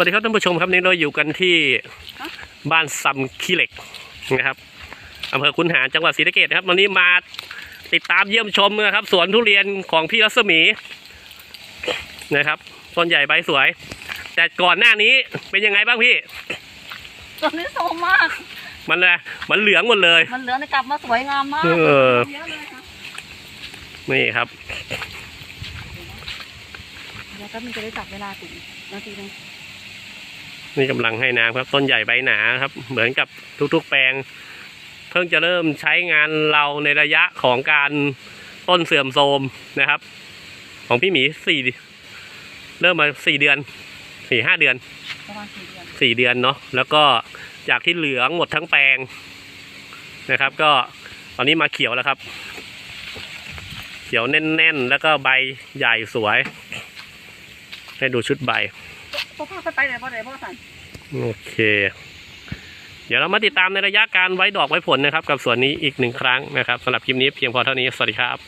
วัสดีครับท่านผู้ชมครับนี่เราอยู่กันที่บ้านซัมขี้เหล็กนะครับอำเภอคุนหารจังหวัดศรีสะเกษนะครับวันนี้มาติดตามเยี่ยมชมนะครับ สวนทุเรียนของพี่รัศมีนะครับต้นใหญ่ใบสวย แต่ก่อนหน้านี้เป็นยังไงบ้างพี่ตอนนี้โซมมาก มันเลยมันเหลืองหมดเลย มันเหลืองในกลับมาสวยงามมากเออเยอะเลยค่ะนี่ครับเดี๋ยวก็มันจะได้จับเวลาถึงนาทีนึง นี่กำลังให้น้ำครับ ต้นใหญ่ใบหนาครับ เหมือนกับทุกๆแปลง เพิ่งจะเริ่มใช้งานเราในระยะของการต้นเสื่อมโทรมนะครับ ของพี่หมีสี่เริ่มมาสี่เดือนสี่ห้าเดือนประมาณสี่เดือนสี่เดือนเนาะแล้วก็จากที่เหลืองหมดทั้งแปลงนะครับ ก็ตอนนี้มาเขียวแล้วครับ เขียวแน่นๆ แล้วก็ใบใหญ่สวย ให้ดูชุดใบ โอเค เดี๋ยวเรามาติดตามในระยะการไว้ดอกไว้ผลนะครับ กับสวนนี้อีกหนึ่งครั้งนะครับสำหรับคลิปนี้เพียงพอเท่านี้ สวัสดีครับ